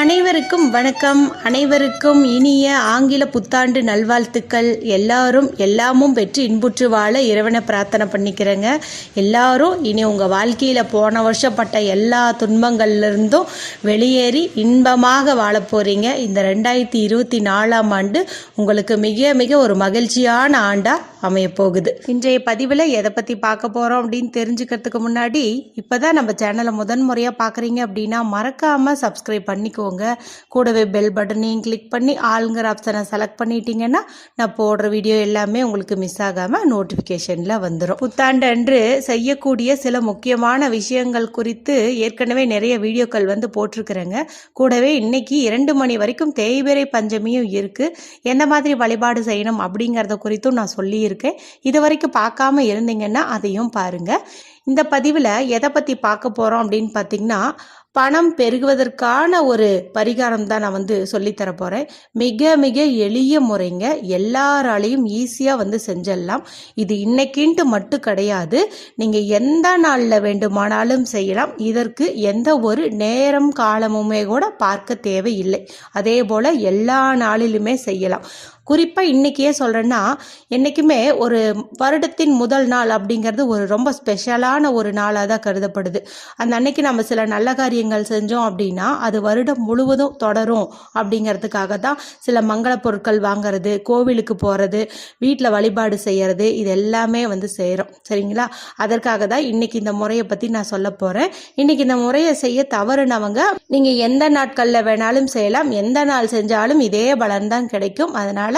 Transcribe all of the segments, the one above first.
அனைவருக்கும் வணக்கம். அனைவருக்கும் இனிய ஆங்கில புத்தாண்டு நல்வாழ்த்துக்கள். எல்லாரும் எல்லாமும் பெற்று இன்புற்று வாழ இறைவனை பிரார்த்தனை பண்ணிக்கிறேங்க. எல்லாரும் இனி உங்கள் வாழ்க்கையில் போன வருஷப்பட்ட எல்லா துன்பங்கள்லேருந்தும் வெளியேறி இன்பமாக வாழ போகிறீங்க இந்த ரெண்டாயிரத்தி இருபத்தி நாலாம் ஆண்டு உங்களுக்கு மிக மிக ஒரு மகிழ்ச்சியான ஆண்டாக அமைய போகுது. இன்றைய பதிவில் எதை பற்றி பார்க்க போகிறோம் அப்படின்னு தெரிஞ்சுக்கிறதுக்கு முன்னாடி இப்போ தான் நம்ம சேனலை முதன் முறையாக பார்க்குறீங்க அப்படின்னா மறக்காமல் சப்ஸ்கிரைப் பண்ணிக்கோங்க கூடவே பெல் பட்டனையும் கிளிக் பண்ணி ஆளுங்கிற ஆப்ஷனை செலக்ட் பண்ணிட்டீங்கன்னா நான் போடுற வீடியோ எல்லாமே உங்களுக்கு மிஸ் ஆகாமல் நோட்டிஃபிகேஷனில் வந்துடும் புத்தாண்டு அன்று செய்யக்கூடிய சில முக்கியமான விஷயங்கள் குறித்து ஏற்கனவே நிறைய வீடியோக்கள் வந்து போட்டிருக்கிறேங்க. கூடவே இன்னைக்கு இரண்டு மணி வரைக்கும் தேய்பிறை பஞ்சமியும் இருக்குது எந்த மாதிரி வழிபாடு செய்யணும் அப்படிங்கிறத குறித்தும் நான் சொல்லியிருக்கேன். இது வரைக்கும் பார்க்காம இருந்தீங்கன்னா அதையும் பாருங்கள் இந்த பதிவில் எதை பற்றி பார்க்க போகிறோம் அப்படின்னு பார்த்தீங்கன்னா பணம் பெருகுவதற்கான ஒரு பரிகாரம் தான் நான் வந்து சொல்லித்தர போகிறேன் மிக மிக எளிய முறைங்க. எல்லாராலையும் ஈஸியாக வந்து செஞ்சிடலாம் இது இன்னைக்கின்ட்டு மட்டும் கிடையாது. நீங்கள் எந்த நாளில் வேண்டுமானாலும் செய்யலாம். இதற்கு எந்த ஒரு நேரம் காலமுமே கூட பார்க்க தேவையில்லை. அதே போல் எல்லா நாளிலுமே செய்யலாம். குறிப்பாக இன்றைக்கியே சொல்கிறேன்னா என்றைக்குமே ஒரு வருடத்தின் முதல் நாள் அப்படிங்கிறது ஒரு ரொம்ப ஸ்பெஷலான ஒரு நாளாக தான் கருதப்படுது. அந்த அன்னைக்கு நம்ம சில நல்ல காரியங்கள் செஞ்சோம் அப்படின்னா அது வருடம் முழுவதும் தொடரும் அப்படிங்கிறதுக்காக தான் சில மங்கள பொருட்கள் வாங்குறது கோவிலுக்கு போகிறது வீட்டில் வழிபாடு செய்கிறது இது எல்லாமே வந்து செய்கிறோம் சரிங்களா? அதற்காக தான் இன்னைக்கு இந்த முறையை பற்றி நான் சொல்ல போகிறேன் இன்றைக்கி இந்த முறையை செய்ய தவறுனவங்க நீங்கள் எந்த நாட்களில் வேணாலும் செய்யலாம். எந்த நாள் செஞ்சாலும் இதே பலன் தான் கிடைக்கும். அதனால்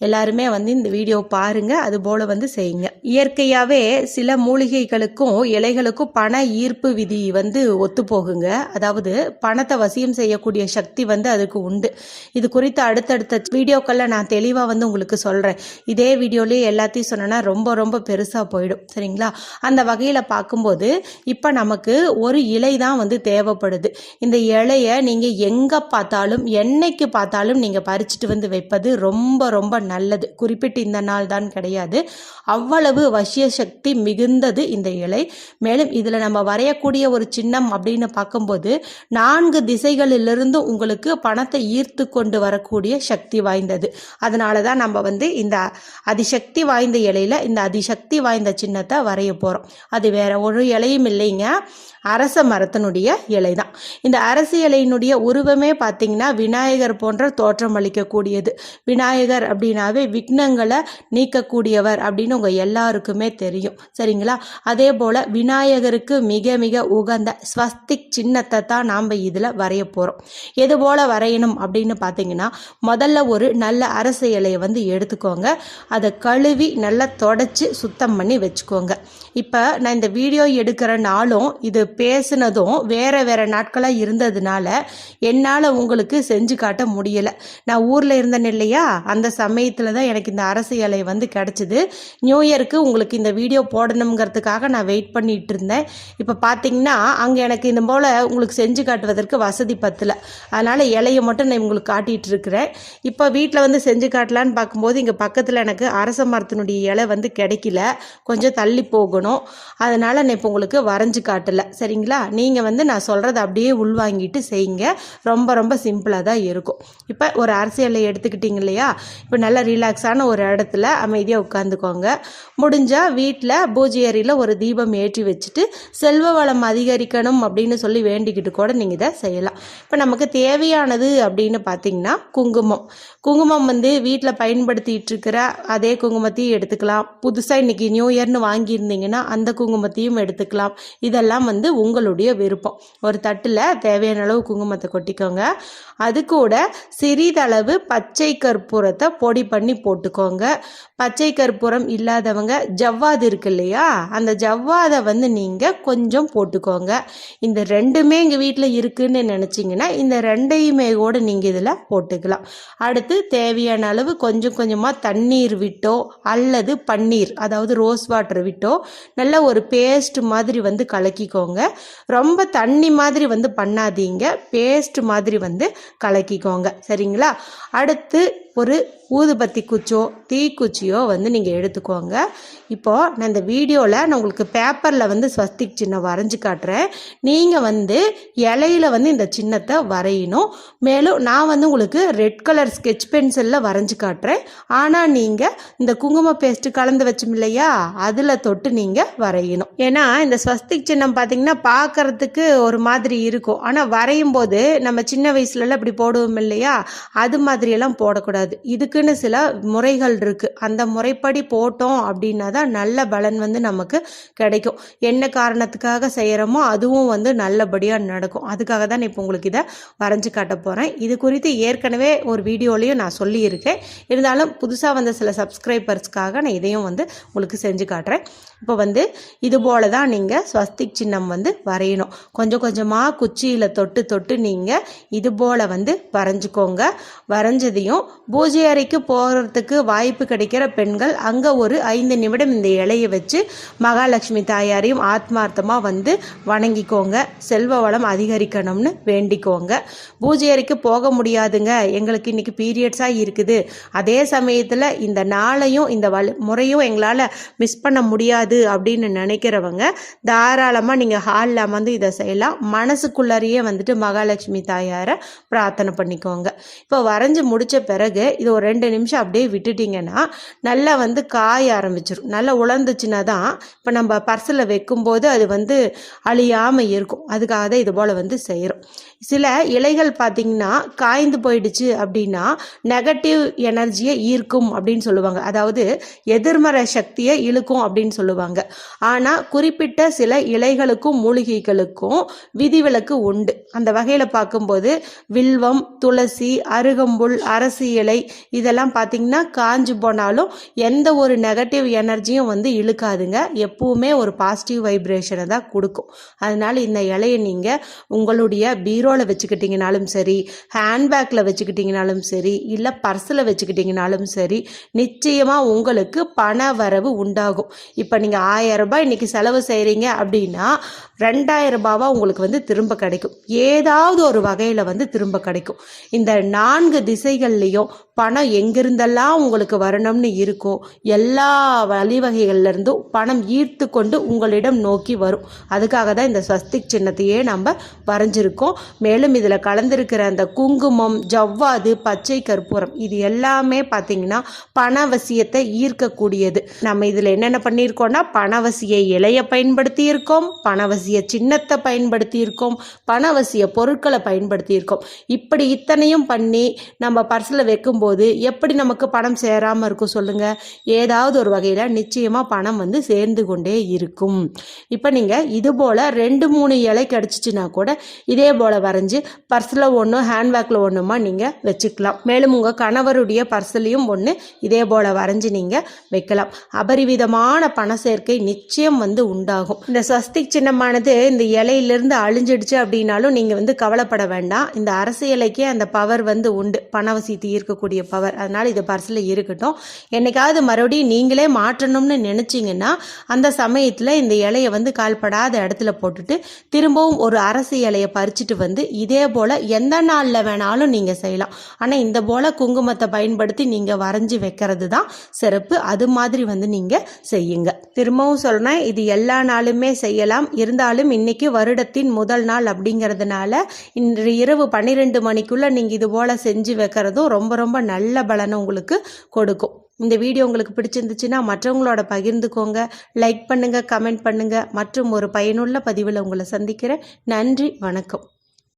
எல்லாருமே வந்து இந்த வீடியோ பாருங்க. அது போல வந்து செய்யுங்க. இயற்கையாகவே சில மூலிகைகளுக்கும் இலைகளுக்கும் பண ஈர்ப்பு விதி வந்து ஒத்து போகுங்க அதாவது பணத்தை வசியம் செய்யக்கூடிய சக்தி வந்து அதுக்கு உண்டு. இது குறித்து அடுத்தடுத்த வீடியோக்களில் நான் தெளிவாக வந்து உங்களுக்கு சொல்கிறேன் இதே வீடியோலேயே எல்லாத்தையும் சொன்னேன்னா ரொம்ப ரொம்ப பெருசாக போயிடும். சரிங்களா? அந்த வகையில் பார்க்கும்போது இப்போ நமக்கு ஒரு இலை தான் வந்து தேவைப்படுது. இந்த இலையை நீங்கள் எங்கே பார்த்தாலும் என்னைக்கு பார்த்தாலும் நீங்கள் பறிச்சுட்டு வந்து வைப்பது ரொம்ப ரொம்ப நல்லது. குறிப்பிட்டு இந்த நாள் தான் கிடையாது. அவ்வளவு வசிய சக்தி மிகுந்தது இந்த இலை. மேலும் இதில் நம்ம வரையக்கூடிய ஒரு சின்னம் அப்படின்னு பார்க்கும்போது நான்கு திசைகளிலிருந்து உங்களுக்கு பணத்தை ஈர்த்து கொண்டு வரக்கூடிய சக்தி வாய்ந்தது. அதனால தான் நம்ம வந்து இந்த அதிசக்தி வாய்ந்த இலையில இந்த அதிசக்தி வாய்ந்த சின்னத்தை வரைய போகிறோம் அது வேற ஒரு இலையும் இல்லைங்க. அரச மரத்தினுடைய இலை தான். இந்த அரச இலையினுடைய உருவமே பார்த்தீங்கன்னா விநாயகர் போன்ற தோற்றம் அளிக்கக்கூடியது. விநாயகர் அப்படின்னு அப்படின்னாவே விக்னங்களை நீக்கக்கூடியவர் அப்படின்னு உங்கள் எல்லாருக்குமே தெரியும். சரிங்களா? அதே போல் விநாயகருக்கு மிக மிக உகந்த ஸ்வஸ்திக் சின்னத்தை தான் நாம் இதில் வரைய போகிறோம் எது போல் வரையணும் அப்படின்னு பார்த்தீங்கன்னா முதல்ல ஒரு நல்ல அரச இலையை வந்து எடுத்துக்கோங்க. அதை கழுவி நல்லா தொடச்சி சுத்தம் பண்ணி வச்சுக்கோங்க. இப்போ நான் இந்த வீடியோ எடுக்கிற நாளும் இது பேசுனதும் வேற வேற நாட்களாக இருந்ததுனால என்னால் உங்களுக்கு செஞ்சு காட்ட முடியலை. நான் ஊரில் இருந்தேன் இல்லையா? அந்த சமயத்தில் தான் எனக்கு இந்த அரசு இலை வந்து கிடச்சிது. நியூ இயருக்கு உங்களுக்கு இந்த வீடியோ போடணுங்கிறதுக்காக நான் வெயிட் பண்ணிட்டு இருந்தேன். இப்போ பார்த்தீங்கன்னா அங்கே எனக்கு இந்த போல் உங்களுக்கு செஞ்சு காட்டுவதற்கு வசதி பத்தில். அதனால் இலையை மட்டும் நான் உங்களுக்கு காட்டிகிட்டு இருக்கிறேன். இப்போ வீட்டில் வந்து செஞ்சு காட்டலான்னு பார்க்கும்போது இங்கே பக்கத்தில் எனக்கு அரச மரத்தினுடைய இலை வந்து கிடைக்கல. கொஞ்சம் தள்ளி போகணும். அதனால் நான் இப்போ உங்களுக்கு வரைஞ்சு காட்டலை. சரிங்களா? நீங்கள் வந்து நான் சொல்கிறத அப்படியே உள்வாங்கிட்டு செய்யுங்க. ரொம்ப ரொம்ப சிம்பிளாக தான் இருக்கும். இப்போ ஒரு அரசியலை எடுத்துக்கிட்டீங்க இல்லையா? இப்போ நல்ல ரிலாக்ஸான ஒரு இடத்துல அமைதியாக உட்காந்துக்கோங்க முடிஞ்சால் வீட்டில் பூஜை அறையில் ஒரு தீபம் ஏற்றி வச்சுட்டு செல்வ வளம் அதிகரிக்கணும் அப்படின்னு சொல்லி வேண்டிக்கிட்டு கூட நீங்கள் இதை செய்யலாம். இப்போ நமக்கு தேவையானது அப்படின்னு பார்த்தீங்கன்னா குங்குமம். குங்குமம் வந்து வீட்டில் பயன்படுத்திட்டு இருக்கிற அதே குங்குமத்தையும் எடுத்துக்கலாம். புதுசாக இன்றைக்கி நியூ இயர்னு வாங்கியிருந்தீங்கன்னா அந்த குங்குமத்தையும் எடுத்துக்கலாம். இதெல்லாம் வந்து உங்களுடைய விருப்பம். ஒரு தட்டில் தேவையான அளவு குங்குமத்தை கொட்டிக்கோங்க. அது கூட சிறிதளவு பச்சை கற்பூரத்தை பொடி பண்ணி போட்டுக்கோங்க. பச்சை கற்பூரம் இல்லாதவங்க ஜவ்வாது இருக்கு இல்லையா? அந்த ஜவ்வாதை வந்து நீங்கள் கொஞ்சம் போட்டுக்கோங்க. இந்த ரெண்டுமே எங்கள் வீட்டில் இருக்குன்னு நினச்சிங்கன்னா இந்த ரெண்டையுமே கூட நீங்கள் இதில் போட்டுக்கலாம். அடுத்து தேவையான அளவு கொஞ்சம் கொஞ்சமாக தண்ணீர் விட்டோ அல்லது பன்னீர் அதாவது ரோஸ் வாட்டர் விட்டோ நல்ல ஒரு பேஸ்ட் மாதிரி வந்து கலக்கிக்கோங்க. ரொம்ப தண்ணி மாதிரி வந்து பண்ணாதீங்க. பேஸ்ட் மாதிரி வந்து கலக்கிக்கோங்க. சரிங்களா? அடுத்து ஒரு ஊதுபத்தி குச்சோ தீக்குச்சியோ வந்து நீங்கள் எடுத்துக்கோங்க. இப்போது நான் இந்த வீடியோவில் நான் உங்களுக்கு பேப்பரில் வந்து ஸ்வஸ்திக் சின்னம் வரைஞ்சி காட்டுறேன். நீங்கள் வந்து இலையில வந்து இந்த சின்னத்தை வரையணும். மேலும் நான் வந்து உங்களுக்கு ரெட் கலர் ஸ்கெட்ச் பென்சிலில் வரைஞ்சி காட்டுறேன். ஆனால் நீங்கள் இந்த குங்கும பேஸ்ட்டு கலந்து வச்சோம் இல்லையா? அதில் தொட்டு நீங்கள் வரையணும். ஏன்னா இந்த ஸ்வஸ்திக் சின்னம் பார்த்தீங்கன்னா பார்க்கறதுக்கு ஒரு மாதிரி இருக்கும். ஆனால் வரையும் போது நம்ம சின்ன வயசுலலாம் இப்படி போடுவோம் இல்லையா? அது மாதிரியெல்லாம் போடக்கூடாது. இதுக்குன்னு சில முறைகள் இருக்குது அந்த முறைப்படி போட்டோம் அப்படின்னா தான் நல்ல பலன் வந்து நமக்கு கிடைக்கும். என்ன காரணத்துக்காக செய்கிறோமோ அதுவும் வந்து நல்லபடியாக நடக்கும். அதுக்காக தான் இப்போ உங்களுக்கு இதை வரைஞ்சி காட்ட போகிறேன் இது குறித்து ஏற்கனவே ஒரு வீடியோலையும் நான் சொல்லியிருக்கேன். இருந்தாலும் புதுசாக வந்த சில சப்ஸ்கிரைபர்ஸ்க்காக நான் இதையும் வந்து உங்களுக்கு செஞ்சு காட்டுறேன். இப்போ வந்து இது போல தான் நீங்கள் ஸ்வஸ்திக் சின்னம் வந்து வரையணும். கொஞ்சம் கொஞ்சமாக குச்சியில் தொட்டு தொட்டு நீங்கள் இது போல் வந்து வரைஞ்சிக்கோங்க. வரைஞ்சதையும் பூஜை அறைக்கு போகிறதுக்கு வாய்ப்பு கிடைக்கிற பெண்கள் அங்கே ஒரு ஐந்து நிமிடம் இந்த இலையை வச்சு மகாலட்சுமி தாயாரையும் ஆத்மார்த்தமாக வந்து வணங்கிக்கோங்க. செல்வ வளம் அதிகரிக்கணும்னு வேண்டிக்கோங்க. பூஜை அறைக்கு போக முடியாதுங்க. எங்களுக்கு இன்றைக்கி பீரியட்ஸாக இருக்குது. அதே சமயத்தில் இந்த நாளையும் இந்த வழி முறையும் எங்களால் மிஸ் பண்ண முடியாது அப்படின்னு நினைக்கிறவங்க தாராளமாக நீங்கள் ஹாலில் அமர்ந்து இதை செய்யலாம். மனசுக்குள்ளாரையே வந்துட்டு மகாலட்சுமி தாயாரை பிரார்த்தனை பண்ணிக்கோங்க. இப்போ வரைஞ்சி முடித்த பிறகு இது ஒரு ரெண்டு நிமிஷம் அப்படியே விட்டுட்டிங்கன்னா நல்லா வந்து காய ஆரம்பிச்சிடும் நல்லா உலர்ந்துச்சுன்னா தான் இப்போ நம்ம பர்சில் வைக்கும்போது அது வந்து அழியாமல் இருக்கும். அதுக்காக தான் இது போல் வந்து செய்கிறோம் சில இலைகள் பார்த்திங்கன்னா காய்ந்து போயிடுச்சு அப்படின்னா நெகட்டிவ் எனர்ஜியை ஈர்க்கும் அப்படின்னு சொல்லுவாங்க. அதாவது எதிர்மறை சக்தியை இழுக்கும் அப்படின்னு சொல்லுவாங்க. ஆனால் குறிப்பிட்ட சில இலைகளுக்கும் மூலிகைகளுக்கும் விதிவிலக்கு உண்டு. அந்த வகையில் பார்க்கும்போது வில்வம் துளசி அருகம்புல் அரசியலை இலை இதெல்லாம் பார்த்திங்கன்னா காஞ்சு போனாலும் எந்த ஒரு நெகட்டிவ் எனர்ஜியும் வந்து இழுக்காதுங்க. எப்பவுமே ஒரு பாசிட்டிவ் வைப்ரேஷனை தான் கொடுக்கும். அதனால் இந்த இலையை நீங்கள் உங்களுடைய பீரோவில் வச்சுக்கிட்டிங்கனாலும் சரி ஹேண்ட்பேக்கில் வச்சுக்கிட்டிங்கனாலும் சரி இல்லை பர்ஸில் வச்சுக்கிட்டிங்கனாலும் சரி நிச்சயமாக உங்களுக்கு பண வரவு உண்டாகும். இப்போ நீங்கள் ஆயிரம் ரூபாய் இன்றைக்கி செலவு செய்கிறீங்க அப்படின்னா ரெண்டாயிரம் ரூபாவாக உங்களுக்கு வந்து திரும்ப கிடைக்கும். ஏதாவது ஒரு வகையில் வந்து திரும்ப கிடைக்கும். இந்த நான்கு திசைகள்லேயும் பணம் எங்கிருந்தெல்லாம் உங்களுக்கு வரணும்னு இருக்கோ எல்லா வழிவகைகள்லேருந்தும் பணம் ஈர்த்து கொண்டு உங்களிடம் நோக்கி வரும். அதுக்காக தான் இந்த ஸ்வஸ்திக் சின்னத்தையே நம்ம வரைஞ்சிருக்கோம். மேலும் இதில் கலந்திருக்கிற அந்த குங்குமம் ஜவ்வாது பச்சை கற்பூரம் இது எல்லாமே பார்த்திங்கன்னா பணவசியத்தை ஈர்க்கக்கூடியது. நம்ம இதில் என்னென்ன பண்ணியிருக்கோம்னா பணவசிய இலையை பயன்படுத்தி இருக்கோம் பணவசிய சின்னத்தை பயன்படுத்தி இருக்கோம் பணவசிய பொருட்களை பயன்படுத்தி இருக்கோம் இப்படி இத்தனையும் பண்ணி நம்ம பர்ஸில் வைக்கும்போது எப்படி நமக்கு பணம் சேராமல் இருக்கும் சொல்லுங்கள் ஏதாவது ஒரு வகையில் நிச்சயமாக பணம் வந்து சேர்ந்து கொண்டே இருக்கும். இப்போ நீங்கள் இது போல் ரெண்டு மூணு இலை கிடச்சிச்சின்னா கூட இதே போல் வரைஞ்சி பர்ஸில் ஒன்று ஹேண்ட்பேக்கில் ஒன்றுமா நீங்கள் வச்சுக்கலாம். மேலும் உங்கள் கணவருடைய பர்ஸ்லையும் ஒன்று இதே போல் வரைஞ்சி நீங்கள் வைக்கலாம். அபரிவிதமான பண சேர்க்கை நிச்சயம் வந்து உண்டாகும். இந்த ஸ்வஸ்திக் சின்னமானது இந்த இலையிலிருந்து அழிஞ்சிடுச்சு அப்படின்னாலும் நீங்கள் வந்து கவலைப்பட வேண்டாம். இந்த அரசியலைக்கே அந்த பவர் வந்து உண்டு. பணவசியத்தை ஈர்க்கக்கூடிய பவர் அதனால் இது பர்ஸில் இருக்கட்டும். என்னைக்காவது மறுபடியும் நீங்களே மாற்றணும்னு நினச்சிங்கன்னா அந்த சமயத்தில் இந்த இலையை வந்து கால்படாத இடத்துல போட்டுட்டு திரும்பவும் ஒரு அரசு இலையை பறிச்சுட்டு வந்து இதே போல் எந்த நாளில் வேணாலும் நீங்கள் செய்யலாம். ஆனால் இந்த போல் குங்குமத்தை பயன்படுத்தி நீங்கள் வரைஞ்சி வைக்கிறது தான் சிறப்பு. அது மாதிரி வந்து நீங்கள் செய்யுங்க. திரும்பவும் சொல்லணும் இது எல்லா நாளுமே செய்யலாம். இருந்தாலும் இன்னைக்கு வருடத்தின் முதல் நாள் அப்படிங்கிறதுனால இன்று இரவு பன்னிரெண்டு மணிக்குள்ளே நீங்கள் இது போல் செஞ்சு வைக்கிறதும் ரொம்ப ரொம்ப நல்ல பலனை உங்களுக்கு கொடுக்கும். இந்த வீடியோ உங்களுக்கு பிடிச்சிருந்துச்சுன்னா மற்றவங்களோட பகிர்ந்துக்கோங்க. லைக் பண்ணுங்கள் கமெண்ட் பண்ணுங்கள் மற்றும் ஒரு பயனுள்ள பதிவில் உங்களை சந்திக்கிறேன். நன்றி வணக்கம்.